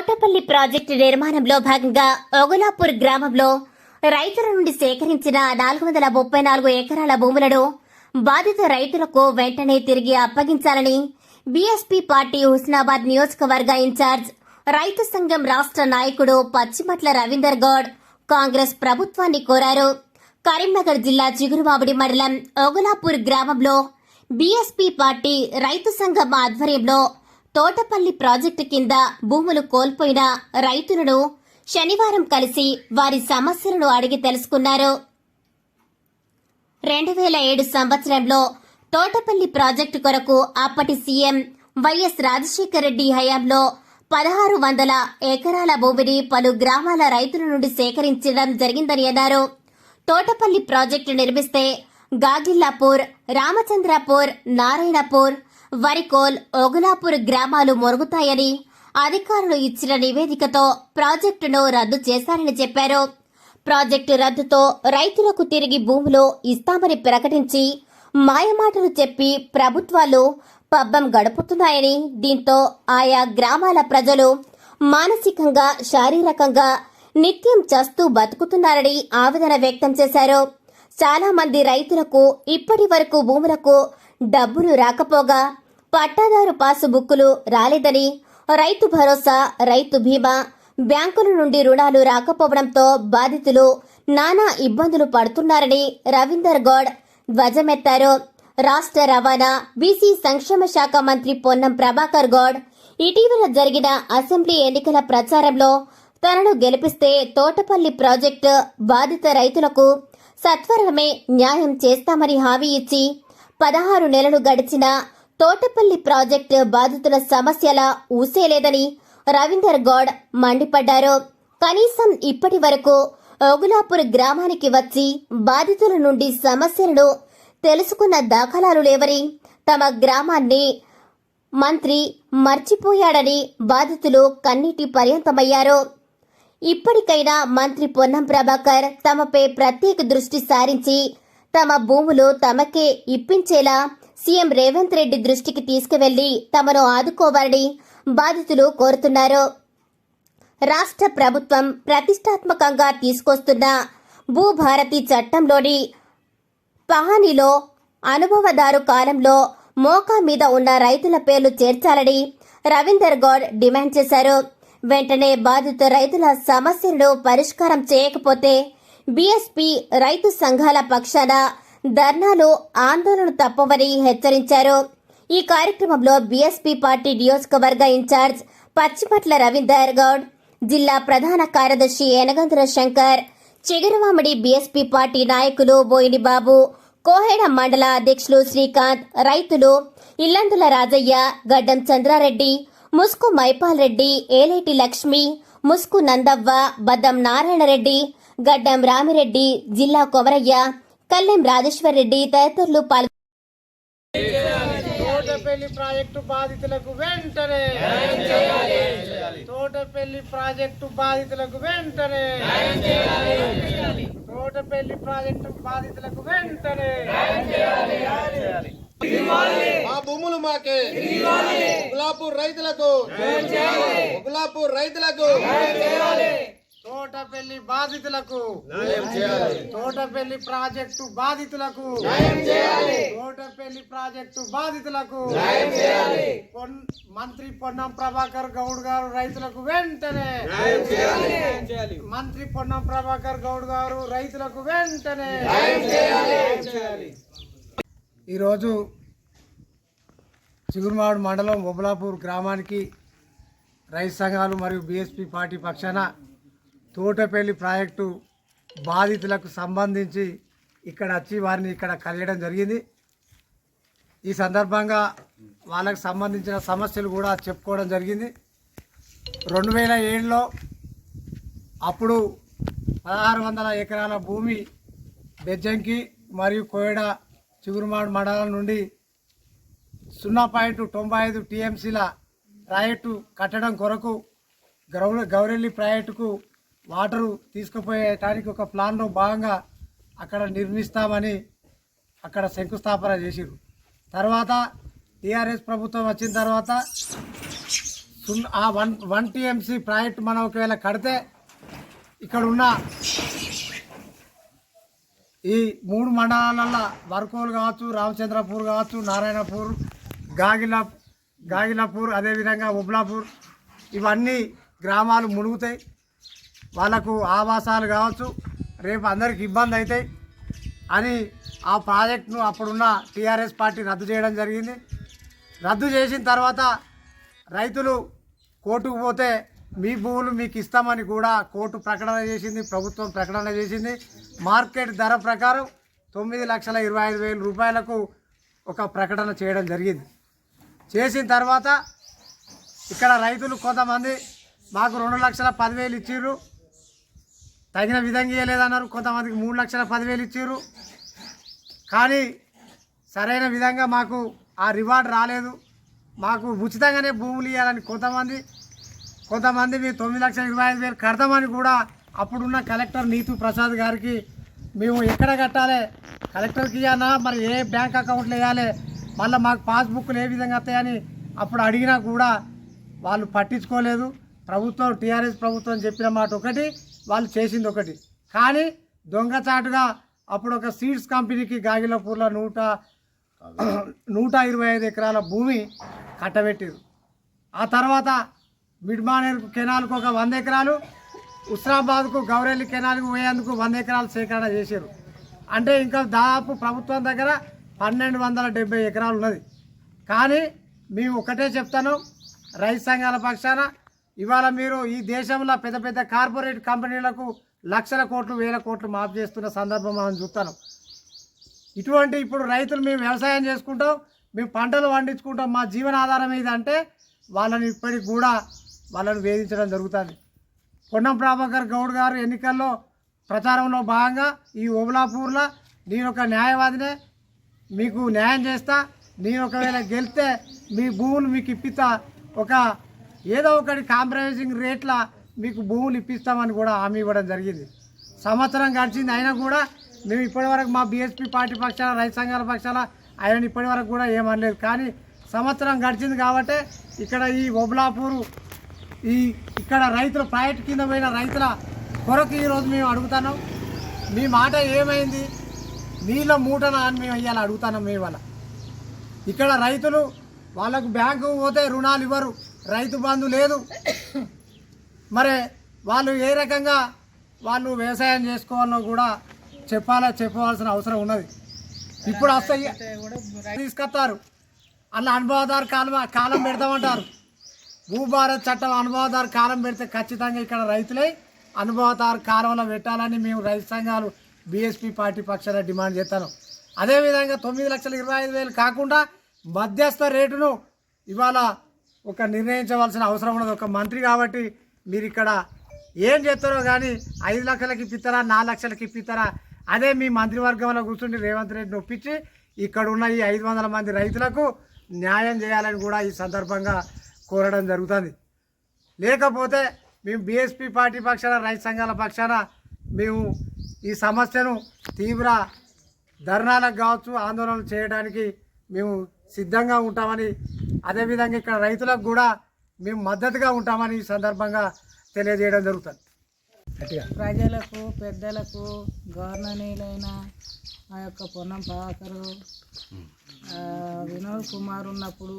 Thotapalli project నిర్మాణంలో భాగంగా ఒగులాపూర్ గ్రామంలో రైతుల నుండి సేకరించిన నాలుగు వందల ముప్పై నాలుగు ఎకరాల భూములను బాధిత రైతులకు వెంటనే తిరిగి అప్పగించాలని బీఎస్పీ పార్టీ హుస్నాబాద్ నియోజకవర్గ ఇన్ఛార్జ్ రైతు సంఘం రాష్ట్ర నాయకుడు పచ్చిమట్ల రవీందర్ గౌడ్ కాంగ్రెస్ ప్రభుత్వాన్ని కోరారు. కరీంనగర్ జిల్లా చిగురుమామిడి మండలం ఒగులాపూర్ గ్రామంలో బీఎస్పీ పార్టీ రైతు సంఘం ఆధ్వర్యంలో తోటపల్లి ప్రాజెక్టు కింద భూములు కోల్పోయిన రైతులను శనివారం కలిసి వారి సమస్యలను అడిగి తెలుసుకున్నారు. రెండు వేల ఏడు సంవత్సరంలో తోటపల్లి ప్రాజెక్టు కొరకు అప్పటి సీఎం వైఎస్ రాజశేఖర రెడ్డి హయాంలో పదహారు వందల ఎకరాల భూమిని పలు గ్రామాల రైతుల నుండి సేకరించడం జరిగిందని అన్నారు. తోటపల్లి ప్రాజెక్టు నిర్మిస్తే గాగిల్లాపూర్ రామచంద్రపూర్ నారాయణపూర్ వరికోల్ ఒగులాపూర్ గ్రామాలు మొరుగుతాయని అధికారులు ఇచ్చిన నివేదికతో ప్రాజెక్టును రద్దు చేశారని చెప్పారు. ప్రాజెక్టు రద్దుతో రైతులకు తిరిగి భూములు ఇస్తామని ప్రకటించి మాయమాటలు చెప్పి ప్రభుత్వాలు పబ్బం గడుపుతున్నాయని దీంతో ఆయా గ్రామాల ప్రజలు మానసికంగా శారీరకంగా నిత్యం చస్తూ బతుకుతున్నారని ఆవేదన వ్యక్తం చేశారు. చాలా మంది రైతులకు ఇప్పటి వరకు భూములకు డబ్బులు రాకపోగా పట్టాదారు పాసు బుక్కులు రాలేదని రైతు భరోసా రైతు బీమా బ్యాంకుల నుండి రుణాలు రాకపోవడంతో బాధితులు నానా ఇబ్బందులు పడుతున్నారని రవీందర్ గౌడ్ ధ్వజమెత్తారు. రాష్ట్ర రవాణా బీసీ సంక్షేమ శాఖ మంత్రి పొన్నం ప్రభాకర్ గౌడ్ ఇటీవల జరిగిన అసెంబ్లీ ఎన్నికల ప్రచారంలో తనను గెలిపిస్తే తోటపల్లి ప్రాజెక్టు బాధిత రైతులకు సత్వరమే న్యాయం చేస్తామని హామీ ఇచ్చి పదహారు నెలలు గడిచిన తోటపల్లి ప్రాజెక్టు బాధితుల సమస్యల ఊసేలేదని రవీందర్ గౌడ్ మండిపడ్డారు. కనీసం ఇప్పటి వరకు ఓగులాపూర్ గ్రామానికి వచ్చి బాధితుల నుండి సమస్యలను తెలుసుకున్న దాఖలాలు లేవని తమ గ్రామాన్ని మంత్రి మర్చిపోయాడని బాధితులు కన్నీటి పర్యంతమయ్యారు. ఇప్పటికైనా మంత్రి పొన్నం ప్రభాకర్ తమపై ప్రత్యేక దృష్టి సారించి తమ భూములు తమకే ఇప్పించేలా సీఎం రేవంత్ రెడ్డి దృష్టికి తీసుకువెళ్ళి తమను ఆదుకోవాలని బాధితులు కోరుతున్నారు. రాష్ట్ర ప్రభుత్వం ప్రతిష్టాత్మకంగా తీసుకొస్తున్న భూభారతి చట్టంలోని పహానీలో అనుభవదారు కాలంలో మోకా మీద ఉన్న రైతుల పేర్లు చేర్చాలని రవీందర్ గౌడ్ డిమాండ్ చేశారు. వెంటనే బాధిత రైతుల సమస్యలను పరిష్కారం చేయకపోతే బీఎస్పీ రైతు సంఘాల పక్షాన ధర్నాలు ఆందోళన తప్పవని హెచ్చరించారు. ఈ కార్యక్రమంలో బీఎస్పీ పార్టీ నియోజకవర్గ ఇన్ఛార్జ్ పచ్చిపట్ల రవీందర్ గౌడ్ జిల్లా ప్రధాన కార్యదర్శి యనగంధ్ర శంకర్ చిగురుమామిడి బీఎస్పీ పార్టీ నాయకులు బోయిని బాబు కోహెడ మండల అధ్యక్షులు శ్రీకాంత్ రైతులు ఇల్లందుల రాజయ్య గడ్డం చంద్రారెడ్డి ముస్కు మైపాల్ రెడ్డి ఏలేటి లక్ష్మి ముస్కు నందవ్వ బద్దం నారాయణరెడ్డి గడ్డం రామిరెడ్డి జిల్లా కొమరయ్య కల్లెం రాజేశ్వర్ రెడ్డి తదితరులు పాల్గొన్నారు తోటపల్లి ప్రాజెక్టు బాధితులకు వెంటనే తోటపల్లి ప్రాజెక్టు బాధితులకు వెంటనే తోటపల్లి ప్రాజెక్టు బాధితులకు వెంటనే మా భూములు మాకే. గులాపూర్ రైతులకు. గులాపూర్ రైతులకు. తోటపల్లి బాధితులకు తోటపల్లి ప్రాజెక్టు బాధితులకు తోటపల్లి ప్రాజెక్టు బాధితులకు మంత్రి పొన్నం ప్రభాకర్ గౌడ్ గారు రైతులకు వెంటనే మంత్రి పొన్నం ప్రభాకర్ గౌడ్ గారు రైతులకు వెంటనే ఈరోజు చిగురుమాడు మండలం ఒబలాపూర్ గ్రామానికి రైతు సంఘాలు మరియు బీఎస్పీ పార్టీ పక్షాన తోటపల్లి ప్రాజెక్టు బాధితులకు సంబంధించి ఇక్కడ వచ్చి వారిని ఇక్కడ కలియడం జరిగింది. ఈ సందర్భంగా వాళ్ళకు సంబంధించిన సమస్యలు కూడా చెప్పుకోవడం జరిగింది. రెండు వేల ఏడులో అప్పుడు పదహారు వందల ఎకరాల భూమి బెజ్జంకి మరియు కోయడ చిగురుమాడు మండలం నుండి సున్నా పాయింట్ తొంభై ఐదు టీఎంసీల ప్రాజెక్టు కట్టడం కొరకు గౌర గౌరెల్లి ప్రాజెక్టుకు వాటరు తీసుకుపోయేటానికి ఒక ప్లాన్లో భాగంగా అక్కడ నిర్మిస్తామని అక్కడ శంకుస్థాపన చేసిరు తర్వాత టీఆర్ఎస్ ప్రభుత్వం వచ్చిన తర్వాత సున్నా ఆ వన్ వన్ టీఎంసీ ప్రాజెక్ట్ మనం ఒకవేళ కడితే ఇక్కడ ఉన్న ఈ మూడు మండలాలలో వర్కోలు కావచ్చు రామచంద్రపూర్ కావచ్చు నారాయణపూర్ గాగిల గాగిలాపూర్ అదేవిధంగా ఉబ్లాపూర్ ఇవన్నీ గ్రామాలు మునుగుతాయి. వాళ్ళకు ఆవాసాలు కావచ్చు రేపు అందరికి ఇబ్బంది అవుతాయి అని ఆ ప్రాజెక్టును అప్పుడున్న టీఆర్ఎస్ పార్టీ రద్దు చేయడం జరిగింది. రద్దు చేసిన తర్వాత రైతులు కోర్టుకు పోతే మీ భూములు మీకు ఇస్తామని కూడా కోర్టు ప్రకటన చేసింది ప్రభుత్వం ప్రకటన చేసింది. మార్కెట్ ధర ప్రకారం తొమ్మిది లక్షల ఇరవై ఐదు వేల రూపాయలకు ఒక ప్రకటన చేయడం జరిగింది. చేసిన తర్వాత ఇక్కడ రైతులు కొంతమంది మాకు రెండు లక్షల పదివేలు ఇచ్చిర్రు. తగిన విధంగా ఇవ్వలేదన్నారు కొంతమందికి మూడు లక్షల పదివేలు ఇచ్చారు కానీ సరైన విధంగా మాకు ఆ రివార్డ్ రాలేదు. మాకు ఉచితంగానే భూములు ఇవ్వాలని కొంతమంది కొంతమంది మీ తొమ్మిది లక్షల ఇరవై ఐదు వేలు కడతామని కూడా అప్పుడున్న కలెక్టర్ నీతు ప్రసాద్ గారికి మేము ఎక్కడ కట్టాలి? కలెక్టర్కి ఇవ్వాలా మరి ఏ బ్యాంక్ అకౌంట్లో వేయాలి మళ్ళీ మాకు పాస్బుక్లు ఏ విధంగా వస్తాయని అప్పుడు అడిగినా కూడా వాళ్ళు పట్టించుకోలేదు. ప్రభుత్వం టీఆర్ఎస్ ప్రభుత్వం చెప్పిన మాట ఒకటి వాళ్ళు చేసింది ఒకటి. కానీ దొంగచాటుగా అప్పుడు ఒక సీడ్స్ కంపెనీకి గాగిలపూర్లో నూట నూట ఇరవై ఐదు ఎకరాల భూమి కట్టబెట్టారు. ఆ తర్వాత మిడ్మానేర్కు కెనాల్కు ఒక వంద ఎకరాలు ఉస్రాబాద్కు గౌరెల్లి కెనాల్కు పోయేందుకు వంద ఎకరాలు సేకరణ చేశారు అంటే ఇంకా దాదాపు ప్రభుత్వం దగ్గర పన్నెండు వందల డెబ్బై ఎకరాలు ఉన్నది. కానీ మేము ఒకటే చెప్తాను రైతు సంఘాల పక్షాన ఇవాళ మీరు ఈ దేశంలో పెద్ద పెద్ద కార్పొరేట్ కంపెనీలకు లక్షల కోట్లు వేల కోట్లు మాఫ్ చేస్తున్న సందర్భం మనం చూస్తాను ఇటువంటి ఇప్పుడు రైతులు మేము వ్యవసాయం చేసుకుంటాం మేము పంటలు పండించుకుంటాం. మా జీవనాధారం ఇది అంటే వాళ్ళని ఇప్పటికి కూడా వాళ్ళని వేధించడం జరుగుతుంది. కొండం ప్రభాకర్ గౌడ్ గారు ఎన్నికల్లో ప్రచారంలో భాగంగా ఈ ఓబులాపూర్లో నేను ఒక న్యాయవాదినే మీకు న్యాయం చేస్తా నేను ఒకవేళ గెలిస్తే మీ భూములు మీకు ఇప్పిస్తా ఒక ఏదో ఒకటి కాంప్రమైజింగ్ రేట్ల మీకు భూములు ఇప్పిస్తామని కూడా హామీ ఇవ్వడం జరిగింది. సంవత్సరం గడిచింది అయినా కూడా మేము ఇప్పటివరకు మా బీఎస్పీ పార్టీ పక్షాల రైతు సంఘాల పక్షాల ఆయన ఇప్పటివరకు కూడా ఏమనలేదు కానీ సంవత్సరం గడిచింది కాబట్టి ఇక్కడ ఈ ఒబ్లాపూరు ఈ ఇక్కడ రైతుల ప్రాజెక్ట్ కింద పోయిన రైతుల కొరకు ఈరోజు మేము అడుగుతున్నాం. మీ మాట ఏమైంది? నీళ్ళ మూటన అని మేము ఇవాళ అడుగుతున్నాం మేము వల్ల ఇక్కడ రైతులు వాళ్ళకు బ్యాంకు పోతే రుణాలు ఇవ్వరు. రైతు బంధు లేదు. మరి వాళ్ళు ఏ రకంగా వాళ్ళు వ్యవసాయం చేసుకోవాలో కూడా చెప్పాలా చెప్పవలసిన అవసరం ఉన్నది. ఇప్పుడు వస్తాయి తీసుకొస్తారు. అలా అనుభవదారు కాలం కాలం పెడతామంటారు. భూభారత్ చట్టం అనుభవదారు కాలం పెడితే ఖచ్చితంగా ఇక్కడ రైతులే అనుభవదారు కాలంలో పెట్టాలని మేము రైతు సంఘాలు బీఎస్పీ పార్టీ పక్షాన డిమాండ్ చేస్తాను. అదేవిధంగా తొమ్మిది లక్షల ఇరవై ఐదు వేలు కాకుండా మధ్యస్థ రేటును ఇవాళ ఒక నిర్ణయించవలసిన అవసరం ఉన్నది. ఒక మంత్రి కాబట్టి మీరు ఇక్కడ ఏం చేస్తారో కానీ ఐదు లక్షలకి ఇప్పిస్తారా నాలుగు లక్షలకి ఇప్పిస్తారా అదే మీ మంత్రివర్గంలో కూర్చుండి రేవంత్ రెడ్డిని నొప్పించి ఇక్కడ ఉన్న ఈ ఐదు వందల మంది రైతులకు న్యాయం చేయాలని కూడా ఈ సందర్భంగా కోరడం జరుగుతుంది. లేకపోతే మేము బీఎస్పీ పార్టీ పక్షాన రైతు సంఘాల పక్షాన మేము ఈ సమస్యను తీవ్ర ధర్నాలకు కావచ్చు ఆందోళనలు చేయడానికి మేము సిద్ధంగా ఉంటామని అదేవిధంగా ఇక్కడ రైతులకు కూడా మేము మద్దతుగా ఉంటామని ఈ సందర్భంగా తెలియజేయడం జరుగుతుంది. ప్రజలకు పెద్దలకు గవర్ననీలైన ఆ యొక్క పొన్నం ప్రభాకరు వినోద్ కుమార్ ఉన్నప్పుడు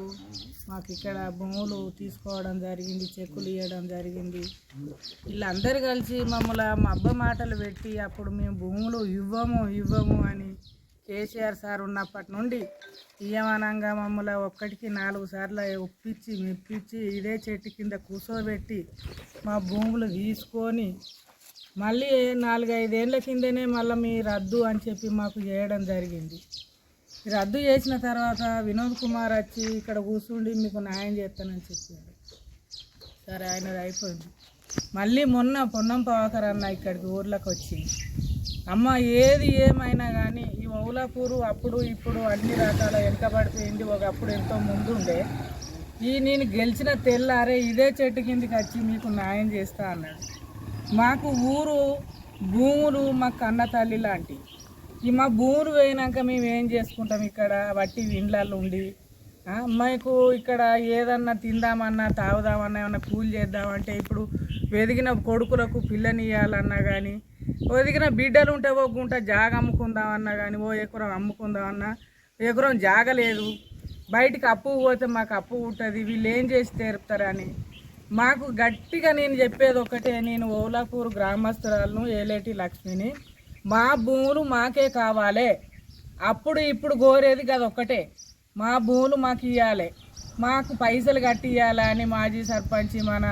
మాకు ఇక్కడ భూములు తీసుకోవడం జరిగింది చెక్కులు ఇవ్వడం జరిగింది. వీళ్ళందరూ కలిసి మమ్మల్ని మబ్బ మాటలు పెట్టి అప్పుడు మేము భూములు ఇవ్వము ఇవ్వము అని కేసీఆర్ సార్ ఉన్నప్పటి నుండి తీయమానంగా మమ్మల్ని ఒక్కటికి నాలుగు సార్లు ఒప్పించి మెప్పించి ఇదే చెట్టు కింద కూర్చోబెట్టి మా భూములు తీసుకొని మళ్ళీ నాలుగైదేళ్ళ కిందనే మళ్ళీ మీ రద్దు అని చెప్పి మాకు చేయడం జరిగింది. రద్దు చేసిన తర్వాత వినోద్ కుమార్ వచ్చి ఇక్కడ కూర్చుండి మీకు న్యాయం చేస్తానని చెప్పాడు. సరే ఆయన అయిపోయింది. మళ్ళీ మొన్న పొన్నం పవాకర్ అన్న ఇక్కడికి ఊర్లోకి వచ్చింది అమ్మ ఏది ఏమైనా కానీ ఈ మౌలాపూరు అప్పుడు ఇప్పుడు అన్ని రకాల వెనకబడిపోయింది. ఒకప్పుడు ఎంతో ముందు ఉండే ఈ నేను గెలిచిన తెల్లారే ఇదే చెట్టు కిందికి వచ్చి మీకు న్యాయం చేస్తా అన్నాడు. మాకు ఊరు భూములు మా కన్న తల్లి లాంటివి ఈ మా భూములు పోయినాక మేము ఏం చేసుకుంటాం ఇక్కడ? వట్టి ఇండ్లలో ఉండి. మీకు మాకు ఇక్కడ ఏదన్నా తిందామన్నా తాగుదామన్నా ఏమన్నా కూల్ చేద్దామంటే ఇప్పుడు వెదిగిన కొడుకులకు పిల్లనియాలన్నా కానీ వెదిగిన బిడ్డలు ఉంటే ఓ గుంట జాగ అమ్ముకుందామన్నా కానీ ఓ ఎకరం అమ్ముకుందామన్నా ఎకరం జాగ లేదు. బయటికి అప్పు పోతే మాకు అప్పు ఉంటుంది వీళ్ళు ఏం చేసి తెరుపుతారని మాకు గట్టిగా నేను చెప్పేది ఒకటే నేను ఓలాపూర్ గ్రామస్తురాలను ఏలేటి లక్ష్మిని. మా భూములు మాకే కావాలి. అప్పుడు ఇప్పుడు కోరేది కదా మా భూములు మాకు ఇవ్వాలి మాకు పైసలు కట్టి ఇవ్వాలని మాజీ సర్పంచ్ మన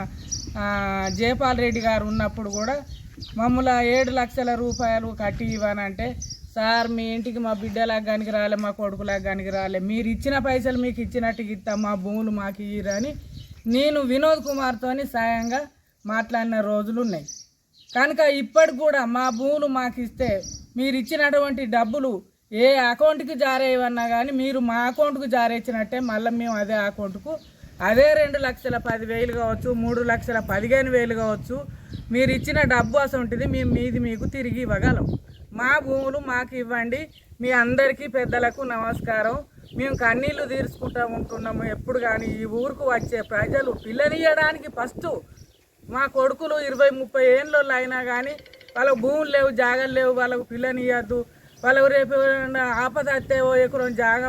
జయపాల్ రెడ్డి గారు ఉన్నప్పుడు కూడా మమ్మల్ని ఏడు లక్షల రూపాయలు కట్టి ఇవ్వనంటే సార్ మీ ఇంటికి మా బిడ్డలకు కానికి రాలే మా కొడుకులకు కానికి రాలే. మీరు ఇచ్చిన పైసలు మీకు ఇచ్చినట్టు ఇస్తాం మా భూములు మాకు ఇయ్యరని నేను వినోద్ కుమార్తోని సాయంగా మాట్లాడిన రోజులు ఉన్నాయి. కనుక ఇప్పటికి కూడా మా భూములు మాకు ఇస్తే మీరు ఇచ్చినటువంటి డబ్బులు ఏ అకౌంట్కి జారేయవన్నా కానీ మీరు మా అకౌంట్కు జారేసినట్టే మళ్ళీ మేము అదే అకౌంట్కు అదే రెండు లక్షల పదివేలు కావచ్చు మూడు లక్షల పదిహేను వేలు కావచ్చు. మీరు ఇచ్చిన డబ్బు అసంటిది మేము మీది మీకు తిరిగి ఇవ్వగలం. మా భూములు మాకు ఇవ్వండి. మీ అందరికీ పెద్దలకు నమస్కారం. మేము కన్నీళ్ళు తీర్చుకుంటూ ఉంటున్నాము. ఎప్పుడు కానీ ఈ ఊరుకు వచ్చే ప్రజలు పిల్లనియడానికి ఫస్ట్ మా కొడుకులు ఇరవై ముప్పై ఏళ్ళు అయినా కానీ వాళ్ళకు భూములు లేవు జాగలు లేవు వాళ్ళకు పిల్లనియద్దు వాళ్ళకు రేపు ఆపద వస్తే ఓ ఎకరం జాగ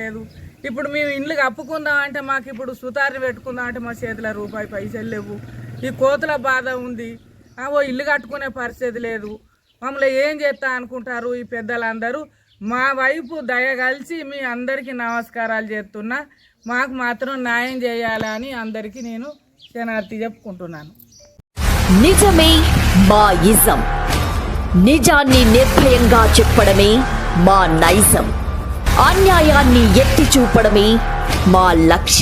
లేదు. ఇప్పుడు మేము ఇండ్లు అప్పుకుందాం అంటే మాకు ఇప్పుడు సుతారిని పెట్టుకుందాం అంటే మా చేతిలో రూపాయి పైసలు లేవు. ఈ కోతుల బాధ ఉంది. ఓ ఇల్లు కట్టుకునే పరిస్థితి లేదు. మమ్మల్ని ఏం చేస్తా అనుకుంటారు ఈ పెద్దలందరూ? మా వైపు దయ కలిసి మీ అందరికీ నమస్కారాలు చేస్తున్నా. మాకు మాత్రం న్యాయం చేయాలని అందరికీ నేను శనార్థి చెప్పుకుంటున్నాను. నిజమే మా ఇజం నిజాన్ని నిర్భయంగా చెప్పడమే మా నైజం. అన్యాయాన్ని ఎత్తి చూపడమే మా లక్ష్యం.